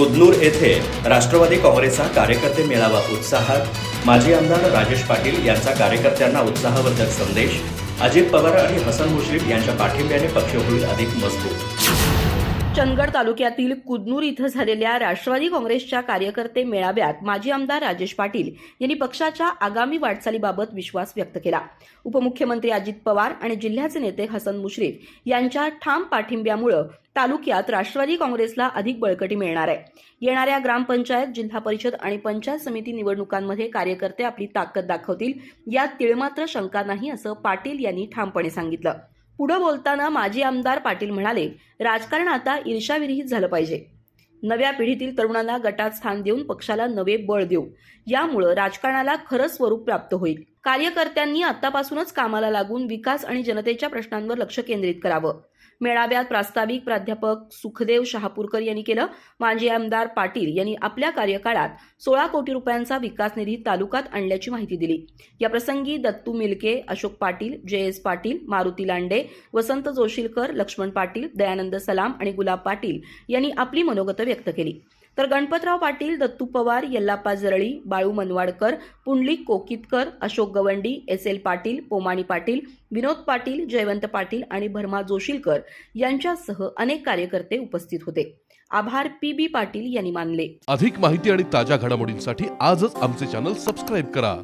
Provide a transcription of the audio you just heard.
कुदनूर येथे राष्ट्रवादी काँग्रेसचा कार्यकर्ते मेळावा उत्साहात माजी आमदार राजेश पाटील यांचा कार्यकर्त्यांना उत्साहवर्धक संदेश अजित पवार आणि हसन मुश्रीफ यांच्या पाठिंब्याने पक्ष होईल अधिक मजबूत. चंदगड तालुक्यातील कुदनूर इथं झालेल्या राष्ट्रवादी काँग्रेसच्या कार्यकर्ते मेळाव्यात माजी आमदार राजेश पाटील यांनी पक्षाच्या आगामी वाटचालीबाबत विश्वास व्यक्त केला. उपमुख्यमंत्री अजित पवार आणि जिल्ह्याचे नेते हसन मुश्रीफ यांच्या ठाम पाठिंब्यामुळे तालुक्यात राष्ट्रवादी काँग्रेसला अधिक बळकटी मिळणार आहे. येणाऱ्या ग्रामपंचायत जिल्हा परिषद आणि पंचायत समिती निवडणुकांमध्ये कार्यकर्ते आपली ताकद दाखवतील यात तिळमात्र शंका नाही असं पाटील यांनी ठामपणे सांगितलं. पुढं बोलताना माजी आमदार पाटील म्हणाले राजकारण आता ईर्षाविरहित झालं पाहिजे. नव्या पिढीतील तरुणांना गटात स्थान देऊन पक्षाला नवे बळ देऊ. यामुळं राजकारणाला खरं स्वरूप प्राप्त होईल. कार्यकर्त्यांनी आतापासूनच कामाला लागून विकास आणि जनतेच्या प्रश्नांवर लक्ष केंद्रित करावं. मेळाव्यात प्रास्ताविक प्राध्यापक सुखदेव शहापूरकर यांनी केलं. माजी आमदार पाटील यांनी आपल्या कार्यकाळात सोळा कोटी रुपयांचा विकास निधी तालुक्यात आणल्याची माहिती दिली. या प्रसंगी दत्तू मिलके अशोक पाटील जे एस पाटील मारुती लांडे वसंत जोशीलकर लक्ष्मण पाटील दयानंद सलाम आणि गुलाब पाटील यांनी आपली मनोगत व्यक्त केली. तर गणपतराव पाटील दत्तू पवार यल्लाप्पा जरळी बाळू मनवाडकर पुंडलिक कोकितकर अशोक गवंडी एस एल पाटील पोमाणी पाटील विनोद पाटील जयवंत पाटील आणि भरमा जोशीलकर यांच्यासह अनेक कार्यकर्ते उपस्थित होते. आभार पी बी पाटील यांनी मानले. अधिक माहिती आणि ताज्या घडामोडींसाठी आजच आमचे चॅनल सबस्क्राईब करा.